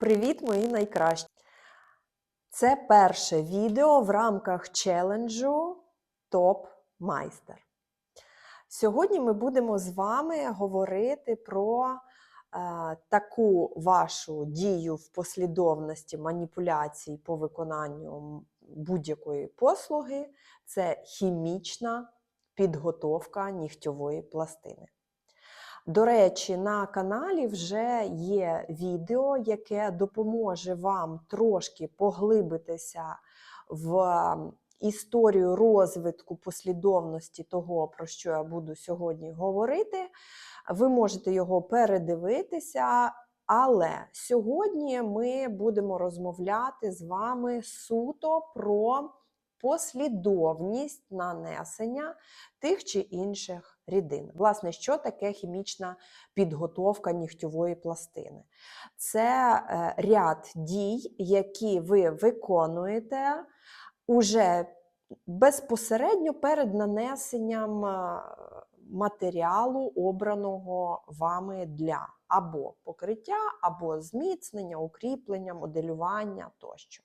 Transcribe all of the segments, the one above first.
Привіт, мої найкращі! Це перше відео в рамках челенджу Топ Майстер. Сьогодні ми будемо з вами говорити про е, таку вашу дію в послідовності маніпуляцій по виконанню будь-якої послуги. Це хімічна підготовка нігтьової пластини. До речі, на каналі вже є відео, яке допоможе вам трошки поглибитися в історію розвитку послідовності того, про що я буду сьогодні говорити. Ви можете його передивитися, але сьогодні ми будемо розмовляти з вами суто про послідовність нанесення тих чи інших рідин. Власне, що таке хімічна підготовка нігтьової пластини? Це е, ряд дій, які ви виконуєте уже безпосередньо перед нанесенням е, матеріалу, обраного вами для або покриття, або зміцнення, укріплення, моделювання тощо.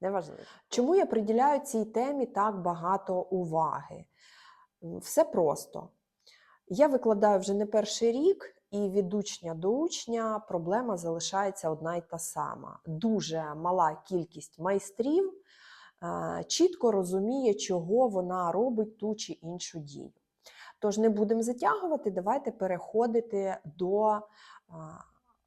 Неважливо. Чому я приділяю цій темі так багато уваги? Все просто. Я викладаю вже не перший рік, і від учня до учня проблема залишається одна й та сама. Дуже мала кількість майстрів е, чітко розуміє, чого вона робить ту чи іншу дію. Тож не будемо затягувати, давайте переходити до е,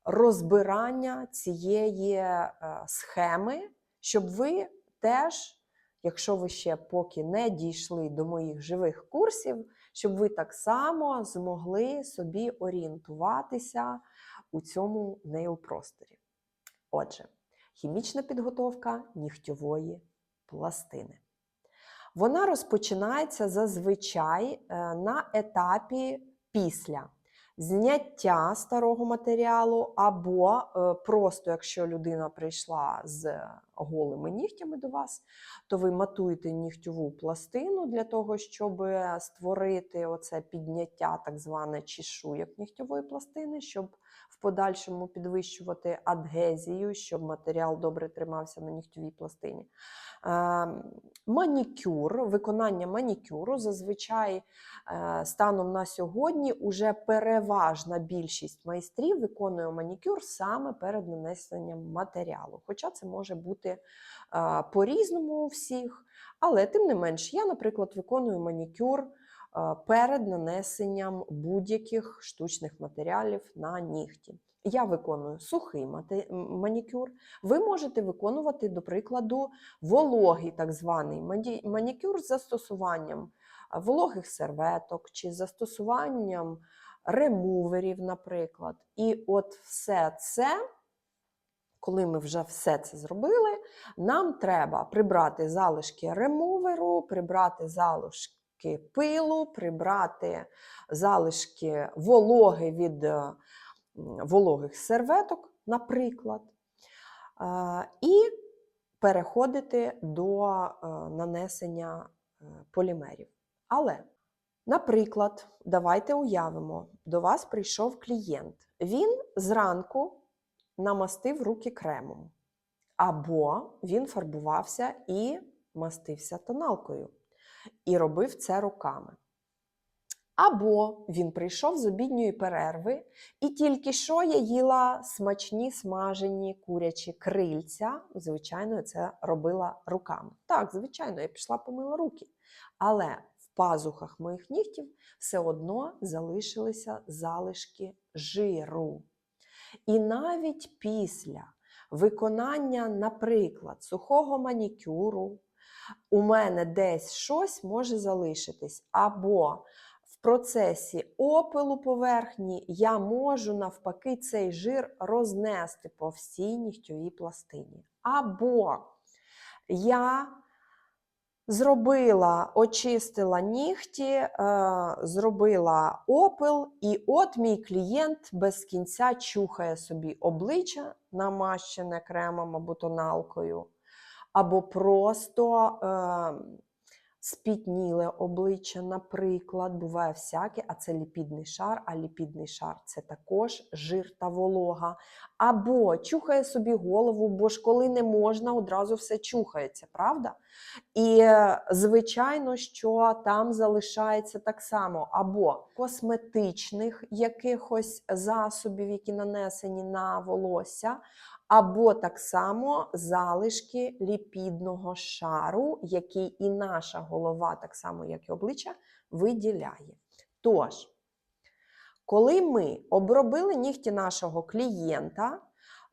розбирання цієї е, схеми, щоб ви теж, якщо ви ще поки не дійшли до моїх живих курсів, щоб ви так само змогли собі орієнтуватися у цьому нейл-просторі. Отже, хімічна підготовка нігтьової пластини. Вона розпочинається зазвичай е, на етапі після зняття старого матеріалу, або е, просто, якщо людина прийшла з голими нігтями до вас, то ви матуєте нігтьову пластину для того, щоб створити оце підняття, так зване чешуєк нігтьової пластини, щоб в подальшому підвищувати адгезію, щоб матеріал добре тримався на нігтьовій пластині. Ем, Манікюр, виконання манікюру зазвичай е, станом на сьогодні уже переважна більшість майстрів виконує манікюр саме перед нанесенням матеріалу. Хоча це може бути е, по-різному у всіх, але тим не менш, я, наприклад, виконую манікюр перед нанесенням будь-яких штучних матеріалів на нігті. Я виконую сухий манікюр. Ви можете виконувати, до прикладу, вологий так званий манікюр з застосуванням вологих серветок чи застосуванням ремуверів, наприклад. І от все це, коли ми вже все це зробили, нам треба прибрати залишки ремуверу, прибрати залишки пилу, прибрати залишки вологи від е, вологих серветок, наприклад. Е, І переходити до е, нанесення полімерів. Але, наприклад, давайте уявимо, до вас прийшов клієнт. Він зранку намастив руки кремом, або він фарбувався і мастився тоналкою, і робив це руками. Або він прийшов з обідньої перерви, і тільки що я їла смачні смажені курячі крильця. Звичайно, це робила руками. Так, звичайно, я пішла помила руки. Але в пазухах моїх нігтів все одно залишилися залишки жиру. І навіть після виконання, наприклад, сухого манікюру, у мене десь щось може залишитись. Або в процесі опилу поверхні я можу навпаки цей жир рознести по всій нігтьовій пластині. Або я зробила, очистила нігті, е, зробила опил, і от мій клієнт без кінця чухає собі обличчя, намащене кремом або тоналкою, або просто. Спітніле обличчя, наприклад, буває всяке, а це ліпідний шар, а ліпідний шар це також жир та волога. Або чухає собі голову, бо ж коли не можна, одразу все чухається, правда? І е, звичайно, що там залишається так само або косметичних якихось засобів, які нанесені на волосся, або так само залишки ліпідного шару, який і наша голова, так само як і обличчя, виділяє. Тож, коли ми обробили нігті нашого клієнта,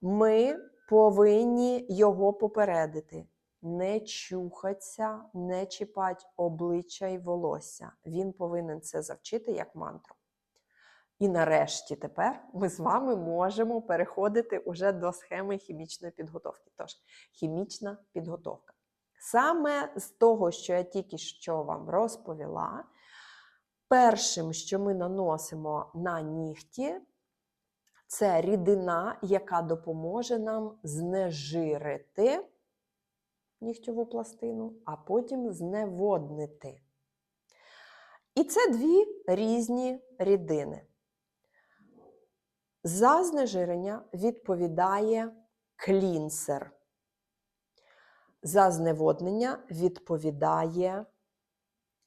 ми повинні його попередити. Не чухаться, не чіпать обличчя і волосся. Він повинен це завчити як мантру. І нарешті тепер ми з вами можемо переходити уже до схеми хімічної підготовки. Тож, хімічна підготовка. Саме з того, що я тільки що вам розповіла, першим, що ми наносимо на нігті, це рідина, яка допоможе нам знежирити нігтьову пластину, а потім зневоднити. І це дві різні рідини. За знежирення відповідає клінсер. За зневоднення відповідає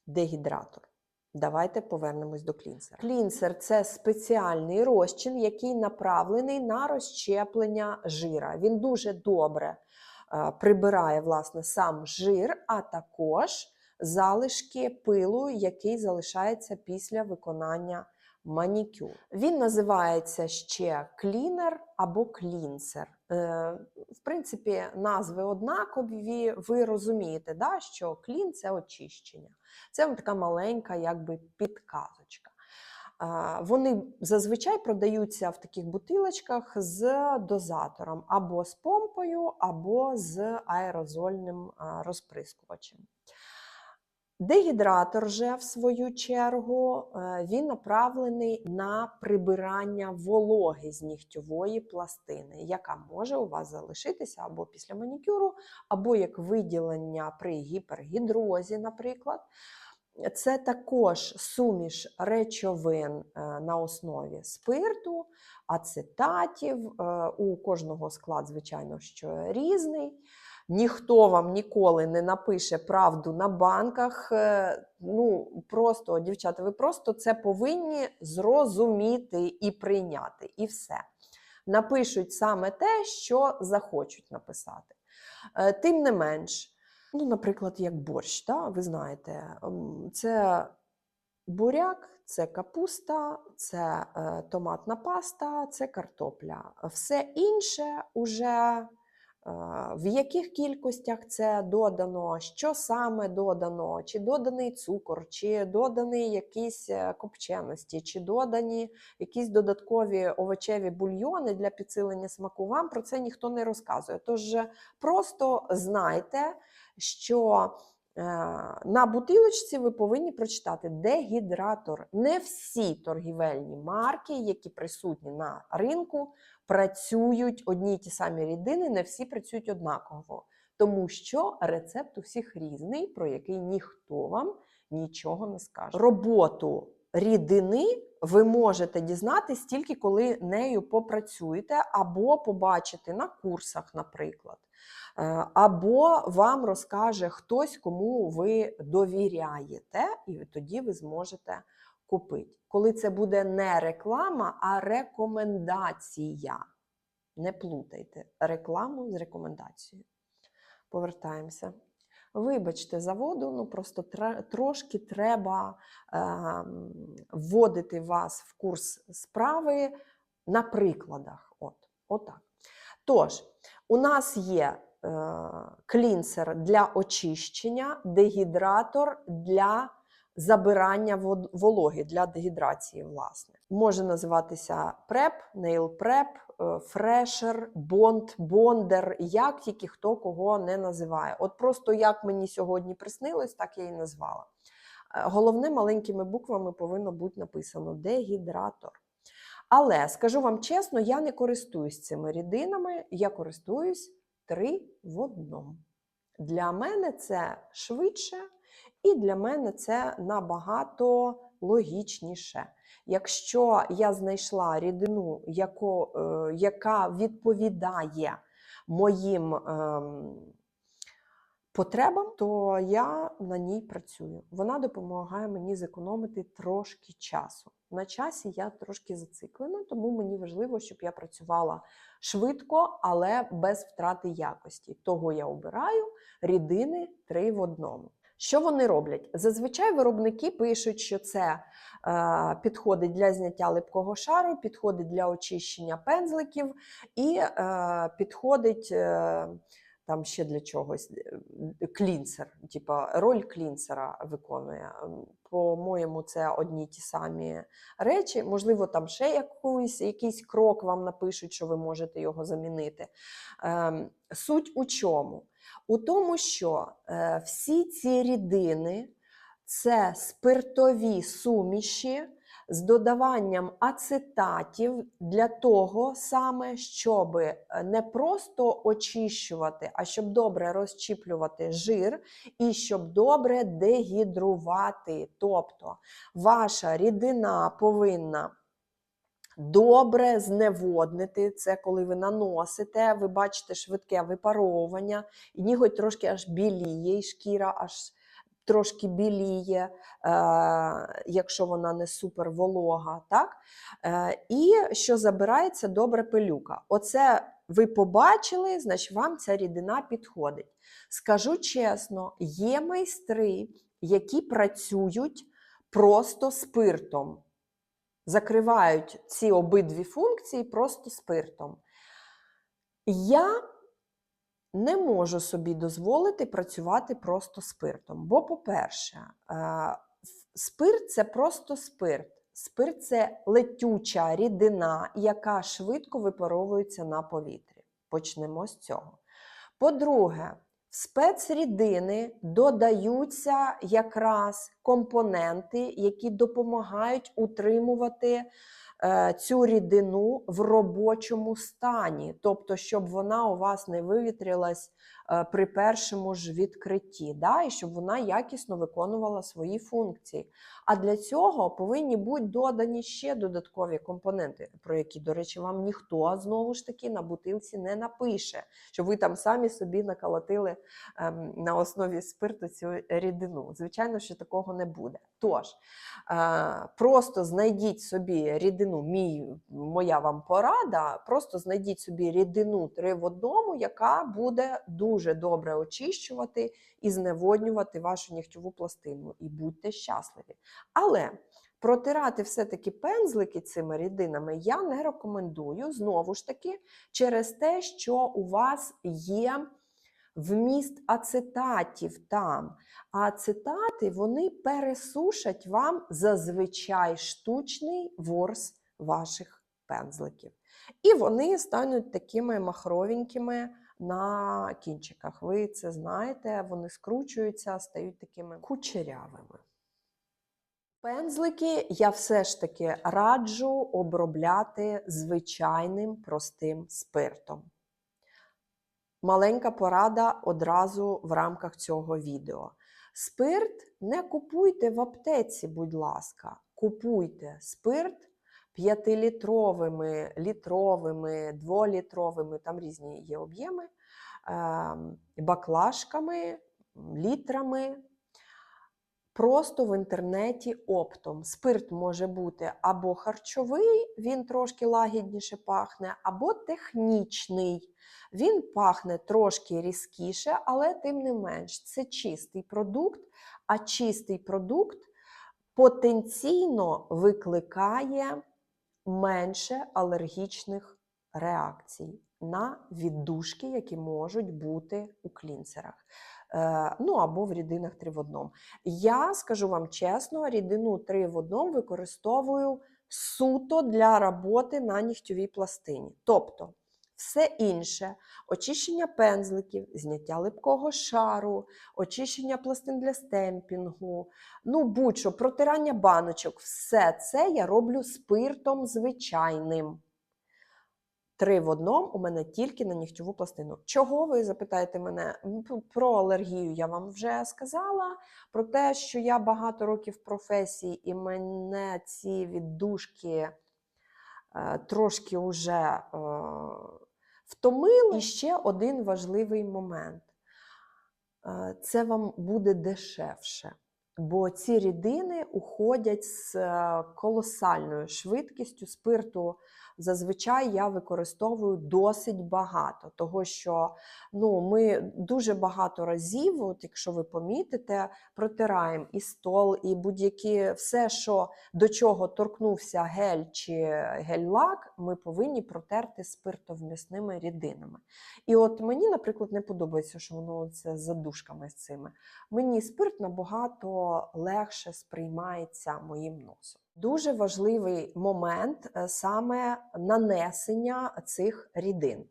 дегідратор. Давайте повернемось до клінсера. Клінсер це спеціальний розчин, який направлений на розщеплення жира. Він дуже добре е, прибирає власне сам жир, а також залишки пилу, який залишається після виконання манікюр. Він називається ще клінер або клінсер. Е, В принципі, назви однакові, ви розумієте, да, що клін це очищення. Це така маленька якби підказочка. Вони зазвичай продаються в таких бутилочках з дозатором або з помпою, або з аерозольним розприскувачем. Дегідратор же, в свою чергу, е, він направлений на прибирання вологи з нігтьової пластини, яка може у вас залишитися або після манікюру, або як виділення при гіпергідрозі, наприклад. Це також суміш речовин е, на основі спирту, ацетатів. е, У кожного склад, звичайно, що різний. Ніхто вам ніколи не напише правду на банках. е, Ну, просто, дівчата, ви просто це повинні зрозуміти і прийняти, і все. Напишуть саме те, що захочуть написати. Е, Тим не менш, ну, наприклад, як борщ, да? ви знаєте, це буряк, це капуста, це е, томатна паста, це картопля. Все інше уже в яких кількостях це додано, що саме додано, чи доданий цукор, чи додані якісь е, копченості, чи додані якісь додаткові овочеві бульйони для підсилення смаку. Вам про це ніхто не розказує. Тож е, просто знайте, що на бутилочці ви повинні прочитати дегідратор. Не всі торгівельні марки, які присутні на ринку, працюють одні й ті самі рідини, не всі працюють однаково. Тому що рецепт у всіх різний, про який ніхто вам нічого не скаже. Роботу рідини ви можете дізнатись тільки коли нею попрацюєте, або побачите на курсах, наприклад. Е, або вам розкаже хтось, кому ви довіряєте, і тоді ви зможете купити. Коли це буде не реклама, а рекомендація. Не плутайте рекламу з рекомендацією. Повертаємося. Вибачте за воду, ну просто трошки треба е, вводити вас в курс справи на прикладах. От, Отак. Тож, у нас є е, клінсер для очищення, дегідратор для забирання вологи, для дегідрації, власне. Може називатися преп, нейл преп, фрешер, бонд, бондер, як тільки хто кого не називає. От просто як мені сьогодні приснилось, так я і назвала. Е, Головне маленькими буквами повинно бути написано дегідратор. Але скажу вам чесно, я не користуюсь цими рідинами, я користуюсь три в одному. Для мене це швидше І для мене це набагато логічніше. Якщо я знайшла рідину, яко, е, яка відповідає моїм ем, потребам, то я на ній працюю. Вона допомагає мені зекономити трошки часу. На часі я трошки зациклена, тому мені важливо, щоб я працювала швидко, але без втрати якості. Того я обираю рідини три в одному. Що вони роблять? Зазвичай виробники пишуть, що це е, підходить для зняття липкого шару, підходить для очищення пензликів і е, підходить е, там ще для чогось е, клінсер, типа роль клінсера виконує. По-моєму, це одні ті самі речі. Можливо, там ще якусь, якийсь крок вам напишуть, що ви можете його замінити. Ем, суть у чому? У тому, що е, всі ці рідини це спиртові суміші з додаванням ацетатів для того саме, щоб не просто очищувати, а щоб добре розчіплювати жир і щоб добре дегідрувати. Тобто ваша рідина повинна добре зневоднити. Це коли ви наносите, ви бачите швидке випаровування, і ніготь трошки аж біліє, і шкіра аж трошки біліє, е, якщо вона не супер волога. Так? Е, і що забирається добре пилюка. Оце ви побачили, значить вам ця рідина підходить. Скажу чесно, є майстри, які працюють просто спиртом закривають ці обидві функції просто спиртом. Я не можу собі дозволити працювати просто спиртом. Бо, по-перше, е, спирт це просто спирт. Спирт це летюча рідина, яка швидко випаровується на повітрі. Почнемо з цього. По-друге, в спецрідини додаються якраз компоненти, які допомагають утримувати цю рідину в робочому стані, тобто, щоб вона у вас не вивітрилась е, при першому ж відкритті, да? і щоб вона якісно виконувала свої функції. А для цього повинні бути додані ще додаткові компоненти, про які, до речі, вам ніхто знову ж таки на бутилці не напише, щоб ви там самі собі наколотили ем, на основі спирту цю рідину. Звичайно, що такого не буде. Тож, е, просто знайдіть собі рідину, мій, моя вам порада, просто знайдіть собі рідину три в одному, яка буде дуже добре очищувати і зневоднювати вашу нігтьову пластину. І будьте щасливі. Але протирати все-таки пензлики цими рідинами я не рекомендую знову ж таки через те, що у вас є вміст ацетатів там. А ацетати вони пересушать вам зазвичай штучний ворс ваших пензликів. І вони стануть такими махровенькими на кінчиках. Ви це знаєте, вони скручуються, стають такими кучерявими. Пензлики я все ж таки раджу обробляти звичайним простим спиртом. Маленька порада одразу в рамках цього відео. Спирт не купуйте в аптеці, будь ласка. Купуйте спирт 5-літровими, літровими, 2-літровими, там різні є об'єми, ем, баклажками, літрами. Просто в інтернеті оптом. Спирт може бути або харчовий, він трошки лагідніше пахне, або технічний. Він пахне трошки різкіше, але тим не менш, це чистий продукт, а чистий продукт потенційно викликає менше алергічних реакцій на віддушки, які можуть бути у клінцерах. Е, Ну або в рідинах 3 в 1. Я скажу вам чесно, рідину 3 в 1 використовую суто для роботи на нігтьовій пластині. Тобто, все інше очищення пензликів, зняття липкого шару, очищення пластин для стемпінгу, ну будь-що, протирання баночок, все це я роблю спиртом звичайним. Три в одному у мене тільки на нігтєву пластину. Чого ви запитаєте мене? Про алергію я вам вже сказала. Про те, що я багато років в професії, і мене ці віддушки е, трошки вже е, втомили. І ще один важливий момент. Е, Це вам буде дешевше. Бо ці рідини уходять з е, колосальною швидкістю спирту. Зазвичай я використовую досить багато, того що ну, ми дуже багато разів, от якщо ви помітите, протираємо і стол, і будь-які все, що до чого торкнувся гель чи гель-лак, ми повинні протерти спиртовмісними рідинами. І от мені, наприклад, не подобається, що воно це з задушками з цими мені спирт набагато легше сприймається моїм носом. Дуже важливий момент е, саме нанесення цих рідин.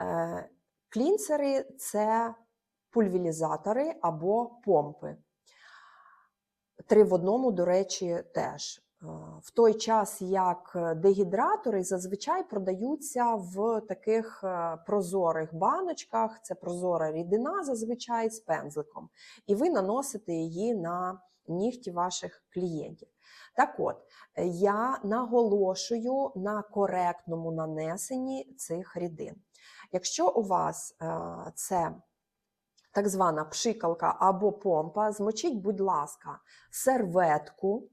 Е, Клінцери це пульвілізатори або помпи. Три в одному, до речі, теж. Е, В той час, як дегідратори зазвичай продаються в таких прозорих баночках, це прозора рідина зазвичай з пензликом, і ви наносите її на нігті ваших клієнтів. Так от, е, я наголошую на коректному нанесенні цих рідин. Якщо у вас е, це так звана пшикалка або помпа, змочіть, будь ласка, серветку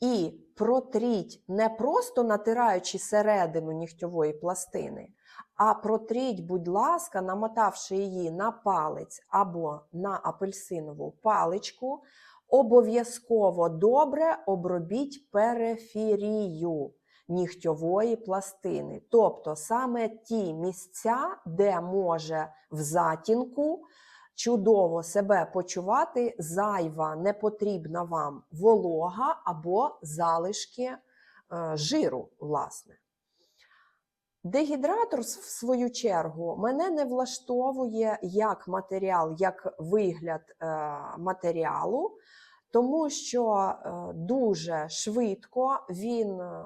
і протріть не просто натираючи середину нігтьової пластини, а протріть, будь ласка, намотавши її на палець або на апельсинову паличку, обов'язково добре обробіть периферію нігтьової пластини. Тобто саме ті місця, де може в затінку чудово себе почувати зайва, непотрібна вам волога або залишки е, жиру, власне. Дегідратор, в свою чергу, мене не влаштовує як матеріал, як вигляд е, матеріалу, тому що е, дуже швидко він е,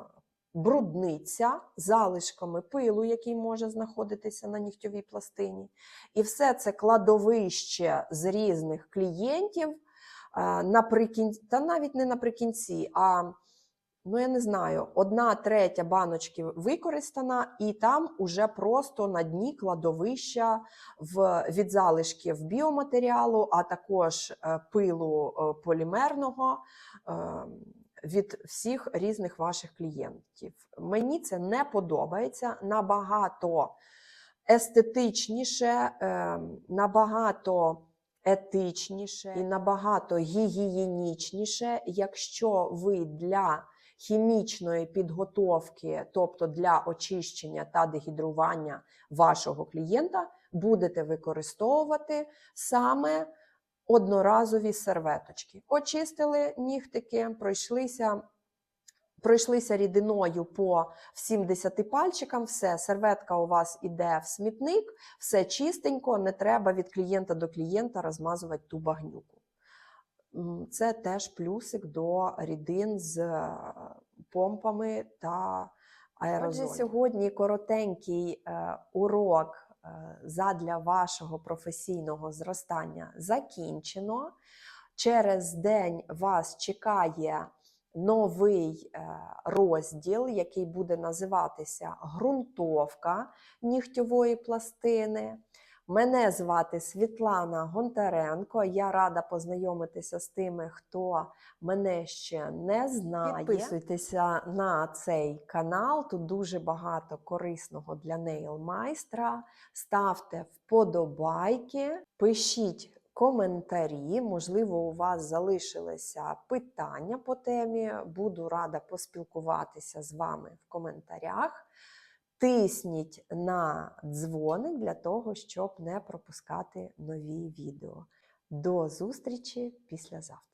брудниться залишками пилу, який може знаходитися на нігтьовій пластині. І все це кладовище з різних клієнтів наприкінці, та навіть не наприкінці, а ну я не знаю, одна третя баночки використана, і там уже просто на дні кладовища в, від залишків біоматеріалу, а також е, пилу е, полімерного. е, Від всіх різних ваших клієнтів. Мені це не подобається набагато естетичніше, набагато етичніше і набагато гігієнічніше, якщо ви для хімічної підготовки, тобто для очищення та дегідрування вашого клієнта, будете використовувати саме одноразові серветочки. Очистили нігтики, пройшлися. Пройшлися рідиною по всім 10 пальчикам, все, серветка у вас іде в смітник, все чистенько, не треба від клієнта до клієнта розмазувати ту багнюку. Це теж плюсик до рідин з е, помпами та аерозолем. Отже, сьогодні коротенький е, урок е, задля вашого професійного зростання закінчено. Через день вас чекає новий розділ, який буде називатися ґрунтовка нігтьової пластини. Мене звати Світлана Гонтаренко. Я рада познайомитися з тими, хто мене ще не знає. Підписуйтеся на цей канал. Тут дуже багато корисного для нейл-майстра. Ставте вподобайки, пишіть коментарі. Можливо, у вас залишилися питання по темі. Буду рада поспілкуватися з вами в коментарях. Тисніть на дзвоник для того, щоб не пропускати нові відео. До зустрічі післязавтра.